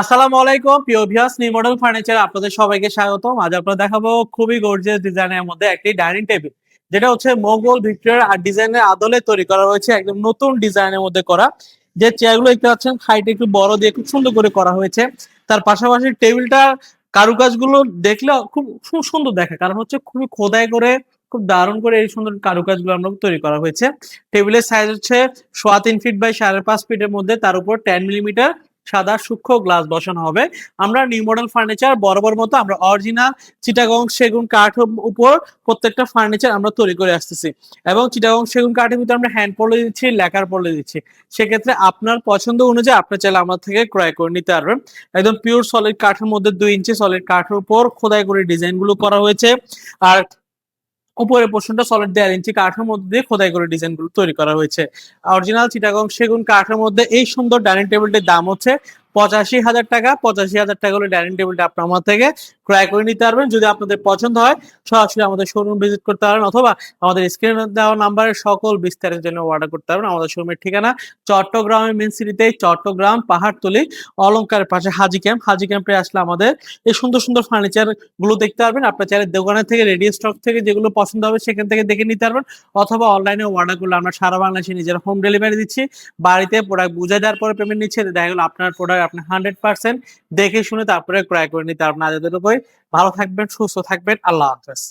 আসসালামু আলাইকুম, প্রিয় ভিউয়ার্স নিউ মডেল ফার্নিচার আপনাদের সবাইকে স্বাগতম। আজ আপনারা দেখাবো খুবই গর্জিয়াস ডিজাইনের মধ্যে একটি ডাইনিং টেবিল যেটা হচ্ছে মোগল ভিক্টোরিয়ার আর ডিজাইনের আদলে তৈরি করা হয়েছে, একদম নতুন ডিজাইনের মধ্যে করা। যে চেয়ারগুলো দেখতে পাচ্ছেন হাইট একটু বড় দিয়ে খুব সুন্দর করে করা হয়েছে। তার পাশাপাশি টেবিলটা কারুকাজগুলো দেখলে খুব খুব সুন্দর দেখে, কারণ হচ্ছে খুবই খোদাই করে, খুব দারুণ করে এই সুন্দর কারুকাজগুলো আমরা তৈরি করা হয়েছে। টেবিলের সাইজ হচ্ছে সোয়া তিন ফিট বাই সাড়ে পাঁচ ফিটের মধ্যে, তার উপর টেন মিলিমিটার সাদা সূক্ষ্ম গ্লাস বসানো হবে। আমরা নিউ মডেল ফার্নিচার বরাবর মতো আমরা অরিজিনাল চিটাগং সেগুন কাঠ উপর প্রত্যেকটা ফার্নিচার আমরা তৈরি করে আসতেছি। এবং চিটাগং সেগুন কাঠের ভিতরে আমরা হ্যান্ড পলে দিচ্ছি লেখার পলে দিচ্ছি। সেক্ষেত্রে আপনার পছন্দ অনুযায়ী আপনার চাইলে আমার থেকে ক্রয় করে নিতে পারবেন। একদম পিওর সলিড কাঠের মধ্যে দুই ইঞ্চি সলিড কাঠের উপর খোদাই করে ডিজাইনগুলো করা হয়েছে। আর উপরের পোর্শনটা সলিড দেড় ইঞ্চি কাঠের মধ্যে দিয়ে খোদাই করে ডিজাইনগুলো তৈরি করা হয়েছে। অরিজিনাল চিটাগং সেগুন কাঠের মধ্যে এই সুন্দর ডাইনিং টেবিলটির দাম হচ্ছে পঁচাশি হাজার টাকা, পঁচাশি হাজার টাকা হলে ডাইনিং টেবিলটা আপনি আমার থেকে ক্রয় করে নিতে পারবেন। যদি আপনাদের পছন্দ হয়, সরাসরি আমাদের শোরুম ভিজিট করতে পারেন অথবা আমাদের স্ক্রিনে দেওয়া নাম্বারে সকল বিস্তারের জন্য অর্ডার করতে পারবেন। আমাদের শোরুমের ঠিকানা চট্টগ্রামের মেন সিটিতে চট্টগ্রাম, পাহাড়তলি, অলংকারের পাশে হাজি ক্যাম্প হাজি ক্যাম্পে আসলে আমাদের এই সুন্দর সুন্দর ফার্নিচারগুলো দেখতে পারবেন। আপনার চাইলে দোকানের থেকে রেডিও স্টক থেকে যেগুলো পছন্দ হবে সেখান থেকে দেখে নিতে পারবেন। অথবা অনলাইনে অর্ডার করলে আমরা সারা বাংলাদেশে নিজের হোম ডেলিভারি দিচ্ছি। বাড়িতে প্রোডাক্ট বুঝে দেওয়ার পরে পেমেন্ট নিচ্ছে। দেখা গেলো আপনার প্রোডাক্ট আপনি হান্ড্রেড পার্সেন্ট দেখে শুনে তারপরে ক্রয় করে নিতে পারবেন। আজ ভালো থাকবেন, সুস্থ থাকবেন। আল্লাহ হাফেজ।